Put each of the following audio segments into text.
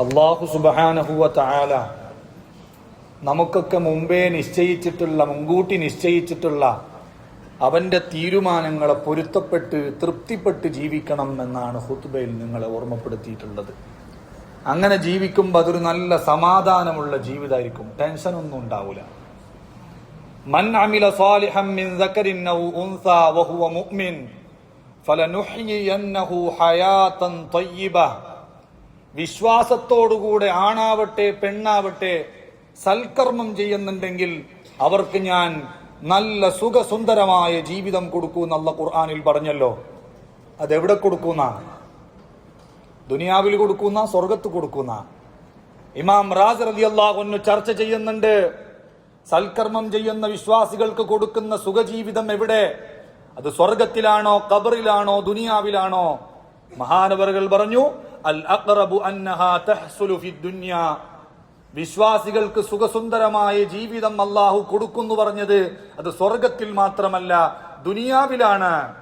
അള്ളാഹു സുബാനഹുവ താല നമുക്കൊക്കെ മുമ്പേ നിശ്ചയിച്ചിട്ടുള്ള മുൻകൂട്ടി നിശ്ചയിച്ചിട്ടുള്ള അവന്റെ തീരുമാനങ്ങളെ പൊരുത്തപ്പെട്ട് തൃപ്തിപ്പെട്ട് ജീവിക്കണം എന്നാണ് ഹുത്തുബയിൽ നിങ്ങളെ ഓർമ്മപ്പെടുത്തിയിട്ടുള്ളത്. അങ്ങനെ ജീവിക്കുമ്പോൾ അതൊരു നല്ല സമാധാനമുള്ള ജീവിതമായിരിക്കും ടെൻഷനൊന്നും ഉണ്ടാവില്ല മുഅ്മിൻ ഫലനുഹ്യിയന്നഹു ഹയാതൻ ത്വയ്യിബ വിശ്വാസത്തോടുകൂടെ ആണാവട്ടെ പെണ്ണാവട്ടെ സൽക്കർമ്മം ചെയ്യുന്നുണ്ടെങ്കിൽ അവർക്ക് ഞാൻ നല്ല സുഖസുന്ദരമായ ജീവിതം കൊടുക്കൂ എന്നുള്ള ഖുർആാനിൽ പറഞ്ഞല്ലോ. അതെവിടെ കൊടുക്കുന്ന? ദുനിയാവിൽ കൊടുക്കുന്ന? സ്വർഗത്ത് കൊടുക്കുന്ന? ഇമാം റാസ് റലി അള്ളാഹുന്നു ചർച്ച ചെയ്യുന്നുണ്ട് സൽക്കർമ്മം ചെയ്യുന്ന വിശ്വാസികൾക്ക് കൊടുക്കുന്ന സുഖജീവിതം എവിടെ? അത് സ്വർഗത്തിലാണോ കബറിലാണോ ദുനിയാവിലാണോ? മഹാനവറുകൾ പറഞ്ഞു അൽ അന്നഹാ തഹ്സുലു ഫി ദുനിയ. വിശ്വാസികൾക്ക് സുഖസുന്ദരമായ ജീവിതം അള്ളാഹു കൊടുക്കുന്നു പറഞ്ഞത് അത് സ്വർഗത്തിൽ മാത്രമല്ല ദുനിയാവിലാണ്.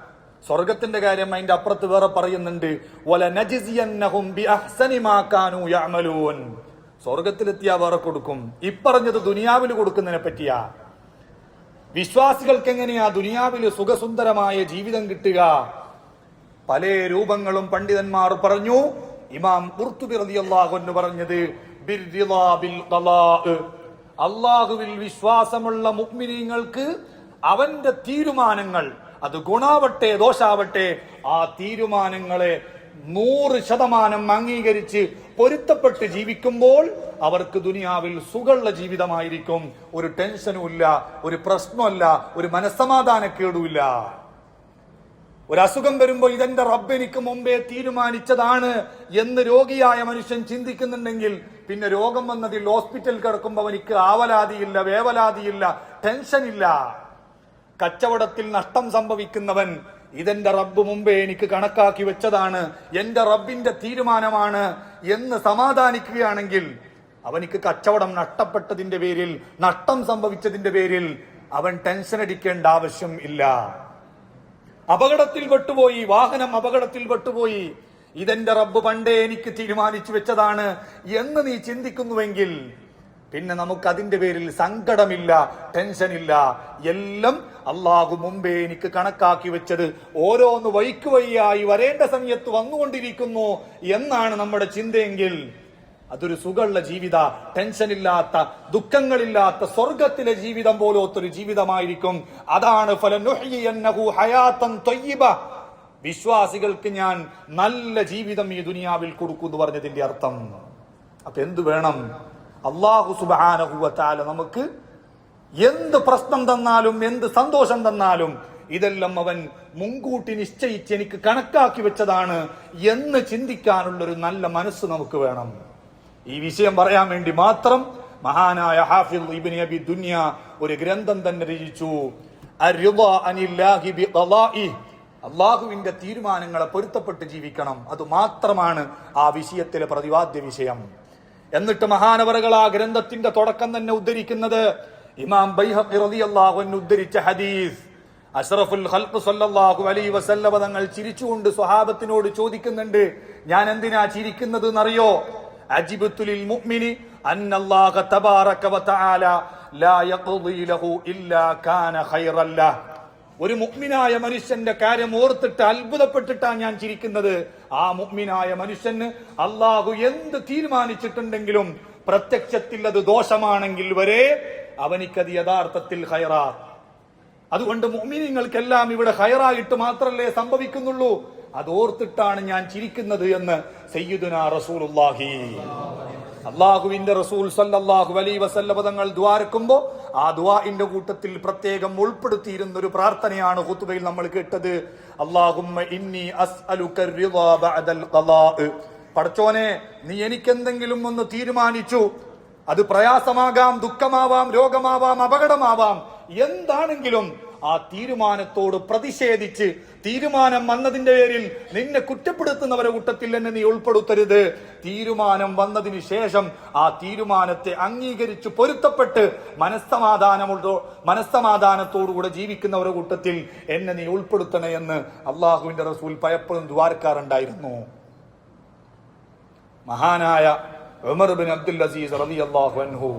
സ്വർഗത്തിന്റെ കാര്യം അതിന്റെ അപ്പുറത്ത് വേറെ പറയുന്നുണ്ട്. സ്വർഗത്തിലെത്തിയാ വേറെ കൊടുക്കും. ഇപ്പറഞ്ഞത് ദുനിയാവിൽ കൊടുക്കുന്നതിനെ പറ്റിയാ. വിശ്വാസികൾക്ക് എങ്ങനെയാ ദുനിയാവിൽ സുഖസുന്ദരമായ ജീവിതം കിട്ടുക? പല രൂപങ്ങളും പണ്ഡിതന്മാർ പറഞ്ഞു ഇമാം എന്ന് പറഞ്ഞത്. അള്ളാഹുവിൽ വിശ്വാസമുള്ള മുഗ്മിനീങ്ങൾക്ക് അവന്റെ തീരുമാനങ്ങൾ അത് ഗുണാവട്ടെ ദോഷാവട്ടെ ആ തീരുമാനങ്ങളെ നൂറ് ശതമാനം അംഗീകരിച്ച് പൊരുത്തപ്പെട്ട് ജീവിക്കുമ്പോൾ അവർക്ക് ദുനിയാവിൽ സുഖമുള്ള ജീവിതമായിരിക്കും ഒരു ടെൻഷനും ഇല്ല ഒരു പ്രശ്നമല്ല ഒരു മനസ്സമാധാനക്കേടുമില്ല ഒരു അസുഖം വരുമ്പോൾ ഇതെന്റെ റബ്ബ് എനിക്ക് മുമ്പേ തീരുമാനിച്ചതാണ് എന്ന് രോഗിയായ മനുഷ്യൻ ചിന്തിക്കുന്നുണ്ടെങ്കിൽ പിന്നെ രോഗം വന്നതിൽ ഹോസ്പിറ്റൽ കിടക്കുമ്പോൾ അവനിക്ക് ആവലാതിയില്ല വേവലാതിയില്ല ടെൻഷനില്ല. കച്ചവടത്തിൽ നഷ്ടം സംഭവിക്കുന്നവൻ ഇതെന്റെ റബ്ബ് മുമ്പേ എനിക്ക് കണക്കാക്കി വെച്ചതാണ് എന്റെ റബ്ബിന്റെ തീരുമാനമാണ് എന്ന് സമാധാനിക്കുകയാണെങ്കിൽ അവനിക്ക് കച്ചവടം നഷ്ടപ്പെട്ടതിന്റെ പേരിൽ നഷ്ടം സംഭവിച്ചതിന്റെ പേരിൽ അവൻ ടെൻഷൻ അടിക്കേണ്ട ആവശ്യം ഇല്ല. അപകടത്തിൽ പെട്ടുപോയി വാഹനം അപകടത്തിൽ പെട്ടുപോയി. ഇതെന്റെ റബ്ബ് പണ്ടേ എനിക്ക് തീരുമാനിച്ചു വെച്ചതാണ്. എന്ന് നീ ചിന്തിക്കുന്നുവെങ്കിൽ പിന്നെ നമുക്ക് അതിന്റെ പേരിൽ സങ്കടമില്ല ടെൻഷനില്ല. എല്ലാം അള്ളാഹു മുമ്പേ എനിക്ക് കണക്കാക്കി വെച്ചത്. ഓരോന്ന് വഴിക്ക് വഴിയായി വരേണ്ട സമയത്ത് വന്നുകൊണ്ടിരിക്കുന്നു എന്നാണ് നമ്മുടെ ചിന്തയെങ്കിൽ അതൊരു സുഖമുള്ള ജീവിത ടെൻഷനില്ലാത്ത ദുഃഖങ്ങളില്ലാത്ത സ്വർഗത്തിലെ ജീവിതം പോലത്തൊരു ജീവിതമായിരിക്കും. അതാണ്. വിശ്വാസികൾക്ക് ഞാൻ നല്ല ജീവിതം ഈ ദുനിയാവിൽ കൊടുക്കുന്നു പറഞ്ഞതിന്റെ അർത്ഥം. അപ്പൊ എന്ത് വേണം? അള്ളാഹു സുബാനഹുവത്താല നമുക്ക് എന്ത് പ്രശ്നം തന്നാലും എന്ത് സന്തോഷം തന്നാലും ഇതെല്ലാം അവൻ മുൻകൂട്ടി നിശ്ചയിച്ച് എനിക്ക് കണക്കാക്കി വെച്ചതാണ് എന്ന് ചിന്തിക്കാനുള്ള ഒരു നല്ല മനസ്സ് നമുക്ക് വേണം. ഈ വിഷയം പറയാൻ വേണ്ടി മാത്രം മഹാനായ ഹാഫിൽ ഇബ്നു അബി ദുനിയ ഒരു ഗ്രന്ഥം തന്നെ രചിച്ചു. അള്ളാഹുവിന്റെ തീരുമാനങ്ങളെ പൊരുത്തപ്പെട്ട് ജീവിക്കണം. അത് മാത്രമാണ് ആ വിഷയത്തിലെ പ്രതിവാദ്യ വിഷയം. എന്നിട്ട് മഹാനവറുകൾ ആ ഗ്രന്ഥത്തിന്റെ തുടക്കം തന്നെ ഉദ്ധരിക്കുന്നത് ഇമാം അൻഹു ഉദ്ധരിച്ച ഹദീസ്. അഷറഫുൽ ഹൽഫ് സല്ലല്ലാഹു അലൈഹി വസല്ലവ തങ്ങൾ ചിരിച്ചുകൊണ്ട് സ്വഹാബത്തിനോട് ചോദിക്കുന്നുണ്ട് ഞാൻ എന്തിനാ ചിരിക്കുന്നത് എന്നറിയോ മുഅ്മിനി വതആല ലാ ലഹു ഇല്ലാ കാന ഒരു മുഗ്മിനായ മനുഷ്യന്റെ കാര്യം ഓർത്തിട്ട് അത്ഭുതപ്പെട്ടിട്ടാണ് ഞാൻ ചിരിക്കുന്നത്. ആ മുഗ്മിനായ മനുഷ്യന് അള്ളാഹു എന്ത് തീരുമാനിച്ചിട്ടുണ്ടെങ്കിലും പ്രത്യക്ഷത്തിൽ അത് ദോഷമാണെങ്കിൽ വരെ അവനിക്കത് യഥാർത്ഥത്തിൽ ഹൈറാ അതുകൊണ്ട് മുഅ്മിനീങ്ങൾക്കെല്ലാം ഇവിടെ ഹൈറായിട്ട് മാത്രല്ലേ സംഭവിക്കുന്നുള്ളൂ. അത് ഓർത്തിട്ടാണ് ഞാൻ ചിരിക്കുന്നത് എന്ന് സയ്യിദുന റസൂലുള്ളാഹി. അള്ളാഹുവിന്റെ റസൂൽ സല്ലാഹു അലൈഹി വസല്ല തങ്ങൾ ദ്വാരക്കുമ്പോ ആ ദ്വാഇന്റെ കൂട്ടത്തിൽ പ്രത്യേകം ഉൾപ്പെടുത്തിയിരുന്ന ഒരു പ്രാർത്ഥനയാണ് ഹുത്തുബയിൽ നമ്മൾ കേട്ടത്. അല്ലാഹുമ്മ ഇന്നി പടച്ചോനെ നീ എനിക്കെന്തെങ്കിലും ഒന്ന് തീരുമാനിച്ചു. അത് പ്രയാസമാകാം ദുഃഖമാവാം രോഗമാവാം അപകടമാവാം. എന്താണെങ്കിലും ആ തീരുമാനത്തോട് പ്രതിഷേധിച്ച് തീരുമാനം വന്നതിന്റെ പേരിൽ നിന്നെ കുറ്റപ്പെടുത്തുന്നവരെ കൂട്ടത്തിൽ എന്നെ നീ ഉൾപ്പെടുത്തരുത്. തീരുമാനം വന്നതിന് ശേഷം ആ തീരുമാനത്തെ അംഗീകരിച്ച് പൊരുത്തപ്പെട്ട് മനസ്സമാധാനമുള്ള മനസ്സമാധാനത്തോടുകൂടെ ജീവിക്കുന്നവരുടെ കൂട്ടത്തിൽ എന്നെ നീ ഉൾപ്പെടുത്തണേ എന്ന് അള്ളാഹുവിന്റെ റസൂൽ പലപ്പോഴും ദ്വാരക്കാറുണ്ടായിരുന്നു. മഹാനായ ഉമർ അബ്ദുൽ അസീസ് റളിയല്ലാഹു അൻഹു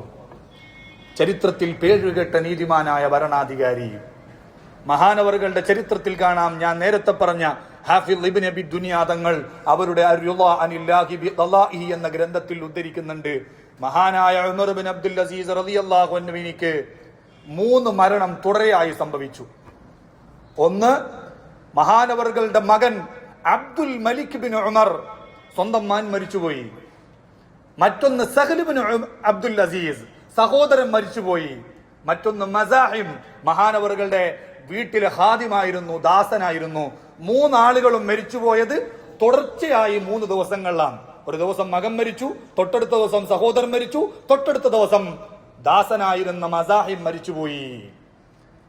ചരിത്രത്തിൽ പേരുകെട്ട നീതിമാനായ ഭരണാധികാരി മഹാനവറുകളുടെ ചരിത്രത്തിൽ കാണാം. ഞാൻ നേരത്തെ പറഞ്ഞ ഹാഫിൽ ഇബിൻ അബി ദുനിയാദങ്ങൾ അവരുടെ എന്ന ഗ്രന്ഥത്തിൽ ഉദ്ധരിക്കുന്നുണ്ട്. മഹാനായ ഉമർ ബിൻ അബ്ദുൽ അസീസ് റളിയല്ലാഹു അൻഹുവിനിക്ക് മൂന്ന് മരണം തുടരെയായി സംഭവിച്ചു. ഒന്ന് മഹാനവറുകളുടെ മകൻ അബ്ദുൽ മലിക് ബിൻ ഉമർ സ്വന്തം മാൻ മരിച്ചുപോയി. മറ്റൊന്ന് സഹലിബിൻ അബ്ദുൽ അസീസ് സഹോദരൻ മരിച്ചുപോയി. മറ്റൊന്ന് മസാഹിം മഹാനവറുകളുടെ വീട്ടിലെ ഹാദിമായിരുന്നു ദാസനായിരുന്നു. മൂന്നാളുകളും മരിച്ചുപോയത് തുടർച്ചയായി മൂന്ന് ദിവസങ്ങളിലാണ്. ഒരു ദിവസം മകൻ മരിച്ചു തൊട്ടടുത്ത ദിവസം സഹോദരൻ മരിച്ചു തൊട്ടടുത്ത ദിവസം ദാസനായിരുന്ന മസാഹിം മരിച്ചുപോയി.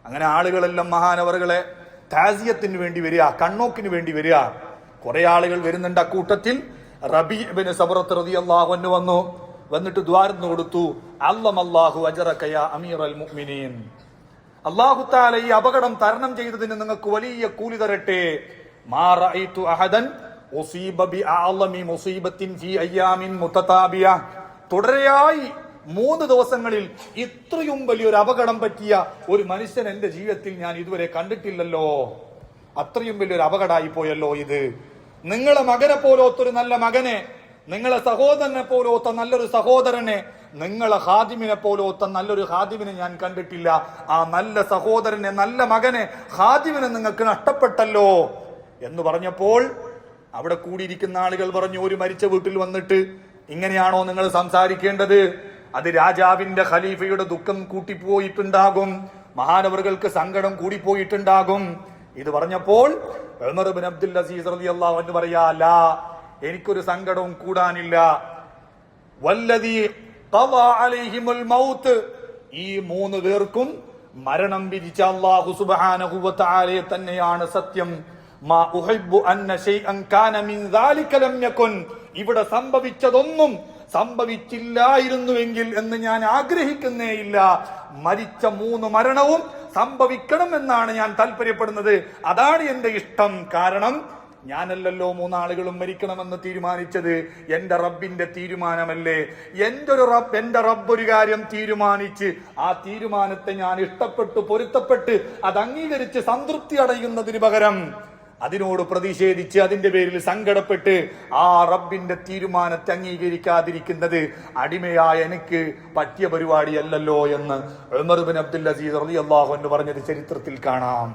അങ്ങനെ ആളുകളെല്ലാം മഹാനവറുകളെ താസിയത്തിന് വേണ്ടി വരിക കണ്ണോക്കിന് വേണ്ടി വരിക. കുറെ ആളുകൾ വരുന്നുണ്ട് അക്കൂട്ടത്തിൽ. റബീബിന് സബറത്ത് റളിയല്ലാഹു അൻഹു വന്നു. വന്നിട്ട് ദ്വാരന്ന് കൊടുത്തു. അല്ലം അല്ലാഹു അജറക്കയ അമീർ അൽ മുഅ്മിനീൻ. അല്ലാഹു തആല ഈ അപകടം തരണം ചെയ്തതിന് നിങ്ങൾക്ക് വലിയ കൂലി തരട്ടെ. തുടരെയായി മൂന്ന് ദിവസങ്ങളിൽ ഇത്രയും വലിയൊരു അപകടം പറ്റിയ ഒരു മനുഷ്യൻ എന്റെ ജീവിതത്തിൽ ഞാൻ ഇതുവരെ കണ്ടിട്ടില്ലല്ലോ. അത്രയും വലിയൊരു അപകടമായി പോയല്ലോ ഇത്. നിങ്ങളെ മകനെ പോലോത്തൊരു നല്ല മകനെ നിങ്ങളെ സഹോദരനെ പോലോത്ത നല്ലൊരു സഹോദരനെ നിങ്ങളെ ഹാദിമിനെ പോലോത്ത നല്ലൊരു ഹാദിമിനെ ഞാൻ കണ്ടിട്ടില്ല. ആ നല്ല സഹോദരനെ നല്ല മകനെ ഹാദിമിനെ നിങ്ങൾക്ക് നഷ്ടപ്പെട്ടല്ലോ എന്ന് പറഞ്ഞപ്പോൾ അവിടെ കൂടിയിരിക്കുന്ന ആളുകൾ പറഞ്ഞു ഒരു മരിച്ച വീട്ടിൽ വന്നിട്ട് ഇങ്ങനെയാണോ നിങ്ങൾ സംസാരിക്കേണ്ടത്? അത് രാജാവിന്റെ ഖലീഫയുടെ ദുഃഖം കൂട്ടിപ്പോയിട്ടുണ്ടാകും. മഹാനവറുകൾക്ക് സങ്കടം കൂടിപ്പോയിട്ടുണ്ടാകും. ഇത് പറഞ്ഞപ്പോൾ അബ്ദുൽ അസീസ് അൻഹു പറയാ എനിക്കൊരു സങ്കടവും കൂടാനില്ല. മൗത്ത് ഈ മൂന്ന് പേർക്കും മരണം വിധിച്ച അള്ളാഹു സുബ്ഹാനഹു വ തന്നെയാണ് സത്യം. ഇവിടെ സംഭവിച്ചതൊന്നും സംഭവിച്ചില്ലായിരുന്നുവെങ്കിൽ എന്ന് ഞാൻ ആഗ്രഹിക്കുന്നേയില്ല. മരിച്ച മൂന്ന് മരണവും സംഭവിക്കണം എന്നാണ് ഞാൻ താല്പര്യപ്പെടുന്നത്. അതാണ് എന്റെ ഇഷ്ടം. കാരണം ഞാനല്ലല്ലോ മൂന്നാളുകളും മരിക്കണമെന്ന് തീരുമാനിച്ചത്. എന്റെ റബ്ബിന്റെ തീരുമാനമല്ലേ? എന്റെ ഒരു റബ്ബ് എന്റെ റബ്ബ് ഒരു കാര്യം തീരുമാനിച്ച് ആ തീരുമാനത്തെ ഞാൻ ഇഷ്ടപ്പെട്ടു പൊരുത്തപ്പെട്ട് അത് അംഗീകരിച്ച് സംതൃപ്തി അടയുന്നതിന് പകരം അതിനോട് പ്രതിഷേധിച്ച് അതിന്റെ പേരിൽ സങ്കടപ്പെട്ട് ആ റബ്ബിന്റെ തീരുമാനത്തെ അംഗീകരിക്കാതിരിക്കുന്നത് അടിമയായ എനിക്ക് പറ്റിയ പരിപാടിയല്ലല്ലോ എന്ന് ഉമർബിൻ അബ്ദുൽ അസീസ് അള്ളാഹു എന്ന് പറഞ്ഞത് ചരിത്രത്തിൽ കാണാം.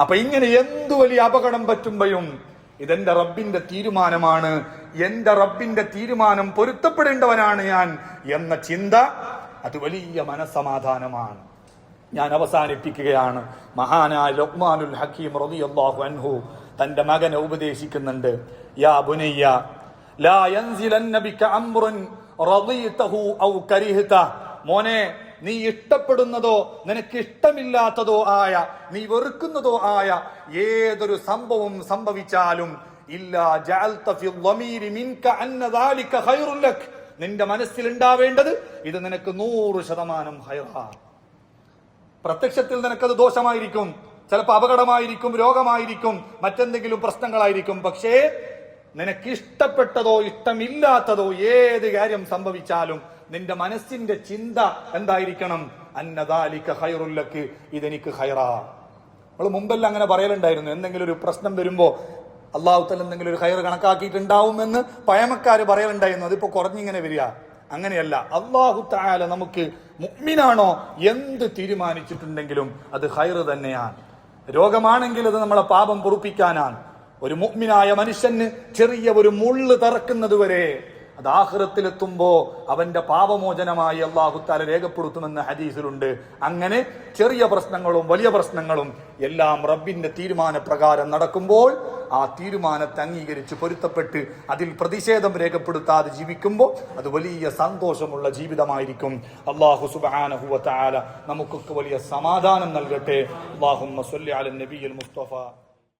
അപ്പൊ ഇങ്ങനെ എന്തു വലിയ അപകടം പറ്റുമ്പോഴും ഇതെന്റെ റബ്ബിന്റെ തീരുമാനമാണ്. എന്റെ റബ്ബിന്റെ തീരുമാനം പൊരുത്തപ്പെടേണ്ടവനാണ് ഞാൻ എന്ന ചിന്ത അത് വലിയ മനസ്സമാധാനമാണ്. ഞാൻ അവസാനിപ്പിക്കുകയാണ്. മഹാനായ ലൊക്മാനുൽ ഹക്കീം റളിയല്ലാഹു അൻഹു തന്റെ മകനെ ഉപദേശിക്കുന്നുണ്ട്. യാ ബുനയ്യ ലാ യൻസിലന്ന നബിക അംറുൻ റളീതഹു ഔ കരിഹത. മോനെ നീ ഇഷ്ടപ്പെടുന്നതോ നിനക്ക് ഇഷ്ടമില്ലാത്തതോ ആയ നീ വെറുക്കുന്നതോ ആയ ഏതൊരു സംഭവം സംഭവിച്ചാലും നിന്റെ മനസ്സിൽ ഉണ്ടാവേണ്ടത് ഇത് നിനക്ക് നൂറ് ശതമാനം ഹൈറാണ് പ്രത്യക്ഷത്തിൽ നിനക്കത് ദോഷമായിരിക്കും ചിലപ്പോൾ അപകടമായിരിക്കും രോഗമായിരിക്കും മറ്റെന്തെങ്കിലും പ്രശ്നങ്ങളായിരിക്കും. പക്ഷേ നിനക്ക് ഇഷ്ടപ്പെട്ടതോ ഇഷ്ടമില്ലാത്തതോ ഏത് കാര്യം സംഭവിച്ചാലും നിന്റെ മനസ്സിന്റെ ചിന്ത എന്തായിരിക്കണം? അന്നദാലിക്ക ഹൈറുല്ലക്ക് ഇതെനിക്ക് ഹൈറാ നമ്മൾ മുമ്പെല്ലാം അങ്ങനെ പറയലുണ്ടായിരുന്നു. എന്തെങ്കിലും ഒരു പ്രശ്നം വരുമ്പോ അള്ളാഹുത്തൽ എന്തെങ്കിലും ഒരു ഹൈർ കണക്കാക്കിയിട്ടുണ്ടാവുമെന്ന് പയമക്കാര് പറയലുണ്ടായിരുന്നു. അതിപ്പോ കുറഞ്ഞിങ്ങനെ വരിക. അങ്ങനെയല്ല. അള്ളാഹു താല നമുക്ക് മുഗ്മിനാണോ എന്ത് തീരുമാനിച്ചിട്ടുണ്ടെങ്കിലും അത് ഹൈർ തന്നെയാണ്. രോഗമാണെങ്കിൽ അത് നമ്മളെ പാപം പൊറുപ്പിക്കാനാണ്. ഒരു മുഗ്മിനായ മനുഷ്യന് ചെറിയ ഒരു മുള്ളു തറക്കുന്നത് വരെ അത് ആഹ്റത്തിലെത്തുമ്പോ അവന്റെ പാപമോചനമായി അള്ളാഹു താല രേഖപ്പെടുത്തുമെന്ന് ഹദീസിലുണ്ട്. അങ്ങനെ ചെറിയ പ്രശ്നങ്ങളും വലിയ പ്രശ്നങ്ങളും എല്ലാം റബ്ബിന്റെ തീരുമാനപ്രകാരം നടക്കുമ്പോൾ ആ തീരുമാനത്തെ അംഗീകരിച്ച് പൊരുത്തപ്പെട്ട് അതിൽ പ്രതിഷേധം രേഖപ്പെടുത്താതെ ജീവിക്കുമ്പോൾ അത് വലിയ സന്തോഷമുള്ള ജീവിതമായിരിക്കും. അള്ളാഹു സുബാനഹുവ താല നമുക്കൊക്കെ വലിയ സമാധാനം നൽകട്ടെ. അള്ളാഹു മുസ്തഫ.